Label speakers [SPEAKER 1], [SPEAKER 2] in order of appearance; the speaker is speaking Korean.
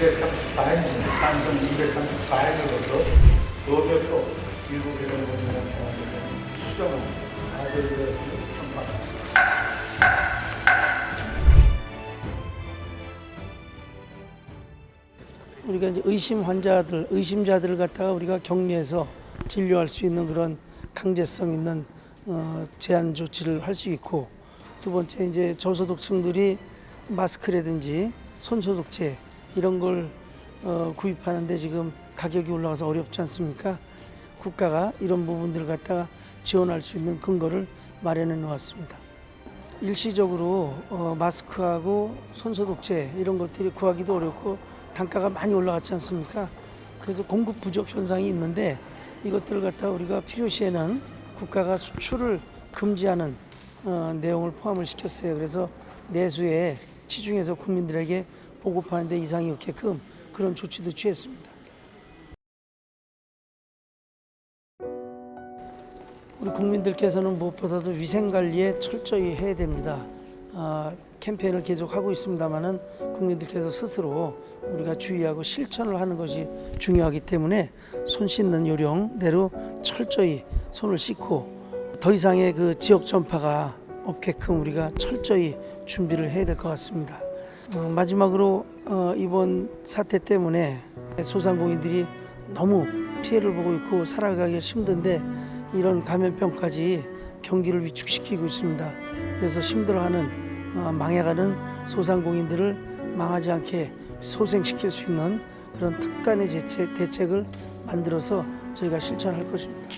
[SPEAKER 1] 234인, 찬성 234인으로서 노별로 일부 개정 법률안 통합에 수정을 가져드렸음을 선포합니다.
[SPEAKER 2] 우리가 이제 의심 환자들, 의심자들을 갖다가 우리가 격리해서 진료할 수 있는 그런 강제성 있는 어, 제한 조치를 할 수 있고 두 번째 이제 저소득층들이 마스크라든지 손 소독제 이런 걸 어, 구입하는데 지금 가격이 올라가서 어렵지 않습니까? 국가가 이런 부분들을 갖다가 지원할 수 있는 근거를 마련해 놓았습니다. 일시적으로 어, 마스크하고 손소독제 이런 것들이 구하기도 어렵고 단가가 많이 올라갔지 않습니까? 그래서 공급 부족 현상이 있는데 이것들을 갖다 우리가 필요시에는 국가가 수출을 금지하는 어, 내용을 포함을 시켰어요. 그래서 내수에 치중해서 국민들에게 보급하는 데 이상이 없게끔 그런 조치도 취했습니다. 우리 국민들께서는 무엇보다도 위생 관리에 철저히 해야 됩니다. 아, 캠페인을 계속 하고 있습니다만은 국민들께서 스스로 우리가 주의하고 실천을 하는 것이 중요하기 때문에 손 씻는 요령대로 철저히 손을 씻고 더 이상의 그 지역 전파가 없게끔 우리가 철저히 준비를 해야 될 것 같습니다. 어, 마지막으로 어, 이번 사태 때문에 소상공인들이 너무 피해를 보고 있고 살아가기 힘든데 이런 감염병까지 경기를 위축시키고 있습니다. 그래서 힘들어하는 어, 망해가는 소상공인들을 망하지 않게 소생시킬 수 있는 그런 특단의 대책, 대책을 만들어서 저희가 실천할 것입니다.